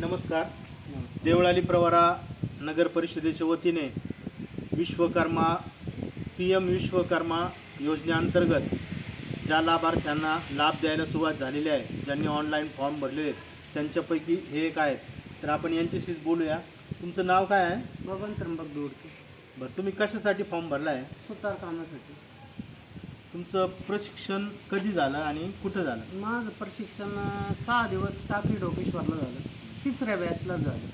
नमस्कार. देवळाली प्रवरा नगर परिषदेच्या वतीने विश्वकर्मा पी एम विश्वकर्मा योजनेअंतर्गत ज्या लाभार्थ्यांना लाभ द्यायला सुरुवात झालेली आहे ज्यांनी ऑनलाईन फॉर्म भरलेले आहेत त्यांच्यापैकी हे एक आहेत. तर आपण यांच्याशीच बोलूया. तुमचं नाव काय आहे? बबन त्र्यंबक दोडके बरं तुम्ही कशासाठी फॉर्म भरला आहे सुतार कामासाठी. तुमचं प्रशिक्षण कधी झालं आणि कुठं झालं? माझं प्रशिक्षण सहा दिवस टाकळी डोकेश्वरला झालं. तिसऱ्या बॅचला झालं.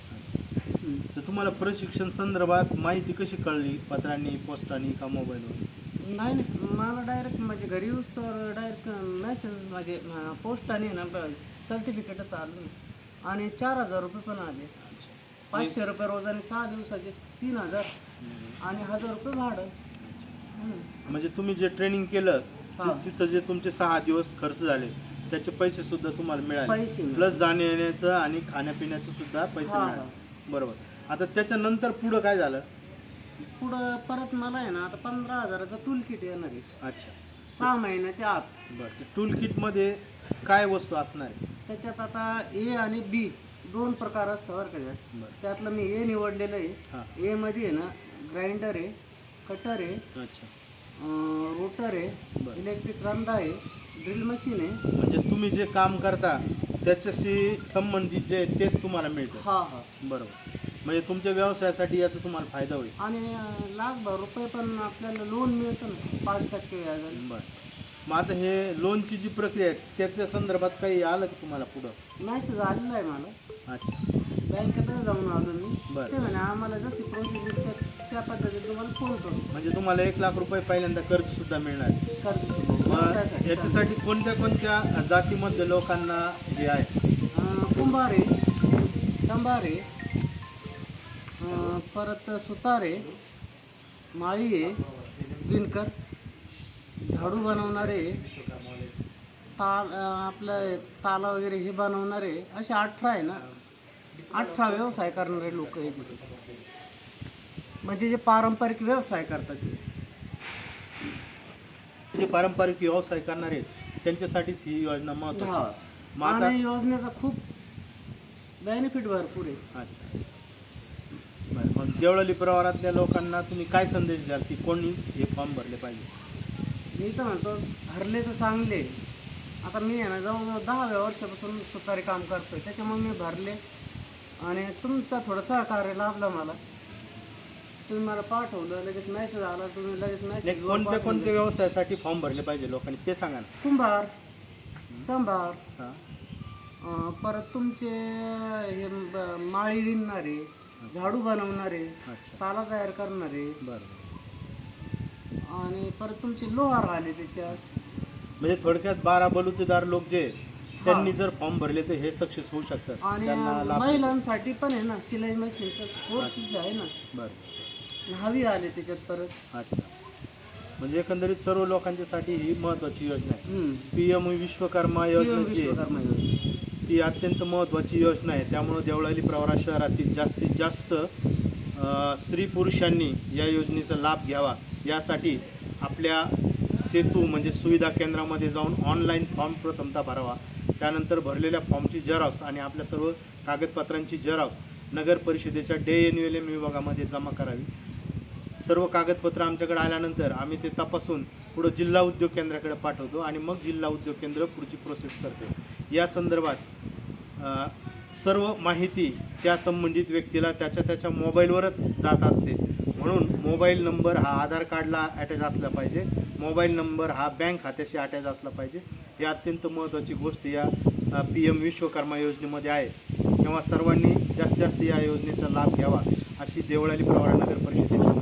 तर तुम्हाला प्रशिक्षण संदर्भात माहिती कशी कळली? पत्रांनी पोस्टाने का मोबाईलवर? नाही नाही. मला डायरेक्ट म्हणजे घरी येऊस तर डायरेक्ट मेसेज म्हणजे पोस्टाने ना सर्टिफिकेटच आलं ना. आणि चार हजार रुपये पण आले. पाचशे रुपये रोजाने सहा दिवसाचे तीन हजार. आणि हजार रुपये भाडं. म्हणजे तुम्ही जे ट्रेनिंग केलं तिथं जे तुमचे सहा दिवस खर्च झाले त्याचे पैसे सुद्धा तुम्हाला मिळाले. पैसे मिळाले. प्लस जाणे येण्याचं आणि खाण्यापिण्याचं सुद्धा पैसे हा, मिळाले. बरोबर. आता त्याच्यानंतर पुढं काय झालं? पुढं परत मला आहे ना आता पंधरा हजाराचं टूल किट येणार आहे. अच्छा. सहा महिन्याच्या आत. बरं टूल किटमध्ये काय वस्तू असणार आहे? त्याच्यात आता ए आणि बी दोन प्रकार असतात बरं का त्यात. बरं. त्यातलं मी ए निवडलेलं हां. आहे ए मध्ये आहे ना ग्राइंडर आहे कटर आहे अच्छा. रोटर आहे बरं. इलेक्ट्रिक रंदा आहे ड्रिल मशीन आहे. म्हणजे तुम्ही जे काम करता त्याच्याशी संबंधित जे आहे तेच तुम्हाला मिळतं. हा हा. बरोबर. म्हणजे तुमच्या व्यवसायासाठी याचा तुम्हाला फायदा होईल. आणि लाखभर रुपये पण आपल्याला लोन मिळतं ना पाच टक्के व्याजाने. बरं. मग आता हे लोनची जी प्रक्रिया आहे त्याच्या संदर्भात काही आलं का तुम्हाला पुढं? मेसेज आलेला आहे मला. अच्छा. बँकेतच जाऊन आलो मी. बरं. ते म्हणे आम्हाला जशी प्रोसेस त्या त्या पद्धतीने तुम्हाला फोन करू. म्हणजे तुम्हाला एक लाख रुपये पहिल्यांदा कर्ज सुद्धा मिळणार. आहे. कर्ज मग व्यवसायासाठी. याच्यासाठी कोणत्या कोणत्या जातीमधल्या लोकांना जे आहे? अं, कुंभार आहे संभार आहे अं, परत सुतार आहे माळी आहे विणकर झाडू बनवणारे ताल आपलं ताला वगैरे हे बनवणारे असे अठरा आहे ना? अठरा व्यवसाय करणारे लोक आहेत तिथे म्हणजे जे पारंपरिक व्यवसाय करतात ते. जे पारंपरिक व्यवसाय करणारे त्यांच्यासाठीच ही योजना महत्वाची हा. आहे. आणि योजनेचा खूप बेनिफिट भरपूर आहे. अच्छा. बरं मग देवळाली प्रवारातल्या लोकांना तुम्ही काय संदेश द्याल की कोणी हे फॉर्म भरले पाहिजे? मी तर म्हणतो हरले तर चांगले आता मी आहे ना जवळजवळ दहाव्या वर्षापासून सुतारी काम करतोय. त्याच्यामुळे मी भरले. आणि तुमचा थोडा सहकार्य लाभला मला. तुम्ही मला पाठवलं लगेच मेसेज आला तुम्ही लगेच मेसेज कोणत्या कोणत्या व्यवसायासाठी फॉर्म भरले पाहिजे लोकांनी? ते सांगा ना. कुंभार. संभार. हां. अं, परत तुमचे हे ब- माळी विणणारे झाडू बनवणारे अच्छा. ताला तयार करणारे. बरं. आणि परत तुमचे लोहार आले त्याच्यात. म्हणजे थोडक्यात बारा बलुतेदार लोक जे आहेत, त्यांनी जर फॉर्म भरले तर हे सक्सेस होऊ शकतात. आणि त्यांना लाभ महिलांसाठी पण आहे ना शिलाई मशीनचं कोर्स जे आहे ना बरं. हवी आले त्याच्यात परत. अच्छा. म्हणजे एकंदरीत सर्व लोकांच्यासाठी ही महत्वाची योजना आहे. हम्म. पी एम विश्वकर्मा योजना जी आहे विश्वकर्मा योजना. ती अत्यंत महत्त्वाची योजना आहे. त्यामुळं देवळाली प्रवरा शहरातील जास्तीत जास्त अ, स्त्री पुरुषांनी या योजनेचा लाभ घ्यावा. यासाठी आपल्या सेतू म्हणजे सुविधा केंद्रामध्ये जाऊन ऑनलाईन फॉर्म प्रथमता भरावा. त्यानंतर भरलेल्या फॉर्मची झेरॉक्स आणि आपल्या सर्व कागदपत्रांची झेरॉक्स नगर परिषदेच्या डे एन एल एम विभागामध्ये जमा करावी. सर्व कागदपत्र आमच्याकडे आल्यानंतर आम्ही ते तपासून पुढं जिल्हा उद्योग केंद्राकडे पाठवतो आणि मग जिल्हा उद्योग केंद्र पुढची प्रोसेस करते. या संदर्भात सर्व माहिती त्या संबंधित व्यक्तीला त्याच्या त्याच्या मोबाईलवरच जात असते. म्हणून मोबाईल नंबर हा आधार कार्डला अटॅच असला पाहिजे. मोबाईल नंबर हा बँक खात्याशी अटॅच असला पाहिजे. ही अत्यंत महत्त्वाची गोष्ट या पी एम विश्वकर्मा योजनेमध्ये आहे. तेव्हा सर्वांनी जास्तीत जास्त या योजनेचा लाभ घ्यावा अशी देवळाली प्रवरा नगर परिषदेच्या